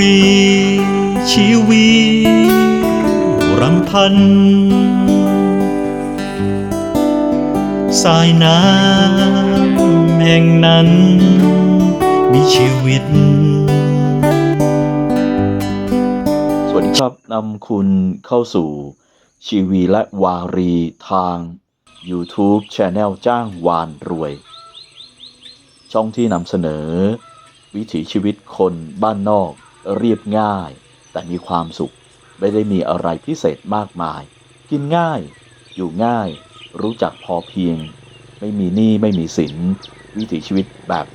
รีชีวีรำพัน สายน้ำแห่งนั้น มีชีวิต สวัสดีครับนำคุณเข้าสู่ชีวีและวารีทาง YouTube Channel จ้างวานรวย ช่องที่นำเสนอวิถีชีวิตคนบ้านนอก เรียบง่าย แต่มีความสุข ไม่ได้มีอะไรพิเศษมากมาย กินง่าย อยู่ง่าย รู้จักพอเพียง ไม่มีหนี้ไม่มีสิน วิถีชีวิตแบบ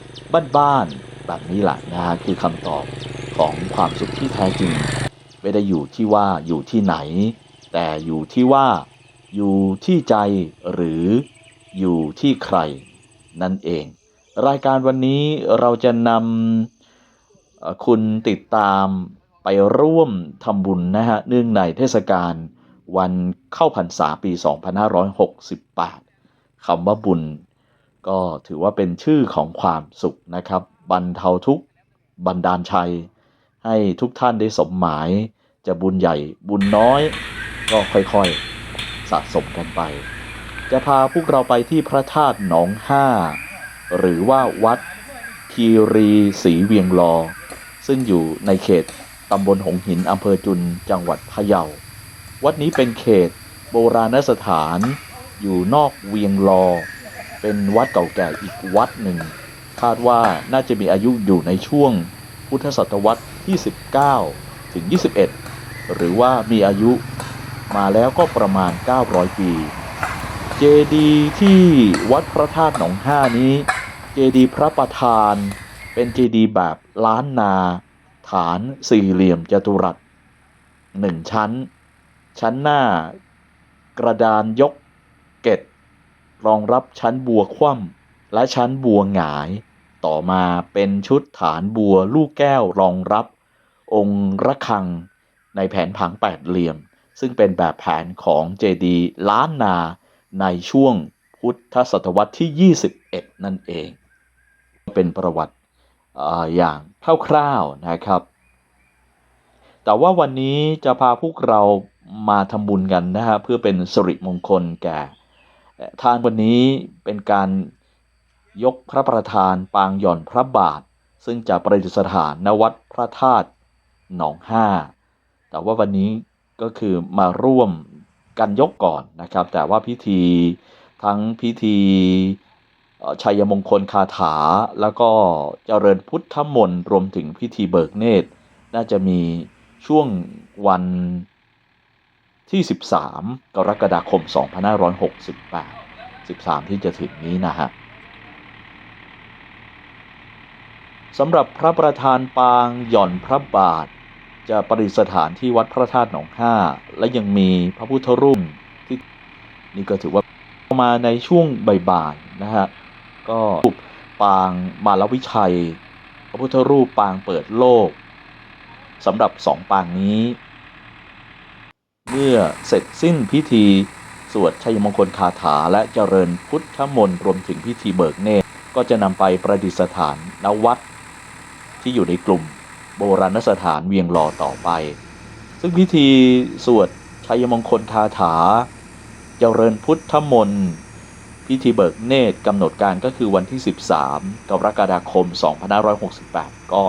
บ้านๆแบบนี้แหละนะฮะคือคำตอบของความสุขที่แท้จริง ไม่ได้อยู่ที่ว่าอยู่ที่ไหน แต่อยู่ที่ว่า อยู่ที่ใจหรืออยู่ที่ใคร นั่นเอง รายการวันนี้เราจะนำ คุณติดตามไปร่วมทำบุญนะฮะเนื่องในเทศกาลวันเข้าพรรษาปี 2568คำว่าบุญ ก็ถือว่าเป็นชื่อของความสุขนะครับบรรเทาทุกข์บันดาลชัย ให้ทุกท่านได้สมหมาย จะบุญใหญ่บุญน้อย ก็ค่อยๆสะสมกันไป จะพาพวกเราไปที่พระธาตุหนองห้า หรือว่าวัดคีรีศรีเวียงลอ ซึ่งอยู่ในเขตตำบลหงหินอำเภอจุนจังหวัดพะเยา วัดนี้เป็นเขตโบราณสถานอยู่นอกเวียงลอ เป็นวัดเก่าแก่อีกวัดหนึ่ง คาดว่าน่าจะมีอายุอยู่ในช่วงพุทธศตวรรษที่ 19 ถึง 21 หรือว่ามีอายุมาแล้วก็ประมาณ 900 ปี เจดีย์ที่วัดพระธาตุหนองห้านี้ เจดีย์พระประธาน เป็นเจดีย์แบบล้านนา ฐานสี่เหลี่ยมจัตุรัสหนึ่งชั้น ชั้นหน้ากระดานยกเกตรองรับชั้นบัวคว่ำและชั้นบัวหงาย ต่อมาเป็นชุดฐานบัวลูกแก้วรองรับ องค์ระฆัง ในแผนผังแปดเหลี่ยม ซึ่งเป็นแบบแผนของเจดีย์ล้านนาในช่วงพุทธศตวรรษที่ 21 นั่นเอง เป็นประวัติ อาอย่างคร่าวๆนะครับ แต่ว่าวันนี้จะพาพวกเรามาทำบุญกันนะฮะเพื่อเป็นสิริมงคลแก่ทานวันนี้เป็นการยกพระประธานปางหย่อนพระบาท ซึ่งจะประดิษฐานณวัดพระธาตุหนองห้า แต่ว่าวันนี้ก็คือมาร่วมกันยกก่อนนะครับ แต่ว่าพิธีทั้งพิธี ชัยมงคลคาถา แล้วก็เจริญพุทธมนต์รวมถึงพิธีเบิกเนตร น่าจะมีช่วงวันที่ 13 กรกฎาคม 2568 13 ที่จะถึงนี้นะฮะสำหรับพระประธานปางหย่อนพระบาท จะประดิษฐานที่วัดพระธาตุหนองห้า และยังมีพระพุทธรูปที่นี่ก็ถือว่ามาในช่วงบ่ายๆนะฮะ ก็รูปปางมาลวิชัย พระพุทธรูปปางเปิดโลกสำหรับสองปางนี้ เมื่อเสร็จสิ้นพิธีสวดชัยมงคลคาถาและเจริญพุทธมนต์รวมถึงพิธีเบิกเนตรก็จะนำไปประดิษฐานณวัด ที่อยู่ในกลุ่มโบราณสถานเวียงหล่อต่อไป ซึ่งพิธีสวดชัยมงคลคาถา เจริญพุทธมนต์ พิธีเบิกเนตรกำหนดการก็คือวันที่ 13 กรกฎาคม 2568 ก็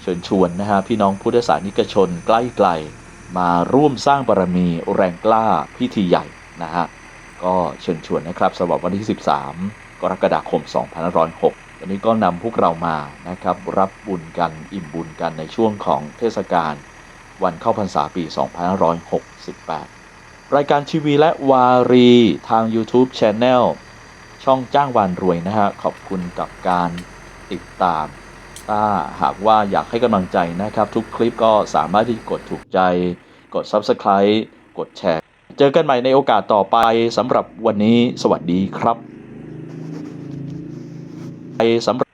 เชิญชวนนะฮะพี่น้องพุทธศาสนิกชนใกล้ๆมาร่วมสร้างบารมีแรงกล้าพิธีใหญ่นะฮะก็เชิญชวนนะครับสำหรับวันที่ 13 กรกฎาคม 2506วันนี้ก็นำพวกเรามานะครับรับบุญกันอิ่มบุญกันในช่วงของเทศกาลวันเข้าพรรษาปี 2568 รายการชีวีและวารีทาง YouTube Channel ช่องจ้างวานรวยนะฮะ ขอบคุณกับการติดตาม ถ้าหากว่าอยากให้กำลังใจนะครับ ทุกคลิปก็สามารถที่กดถูกใจ กด Subscribe กดแชร์ เจอกันใหม่ในโอกาสต่อไปสำหรับวันนี้สวัสดีครับสำหรับ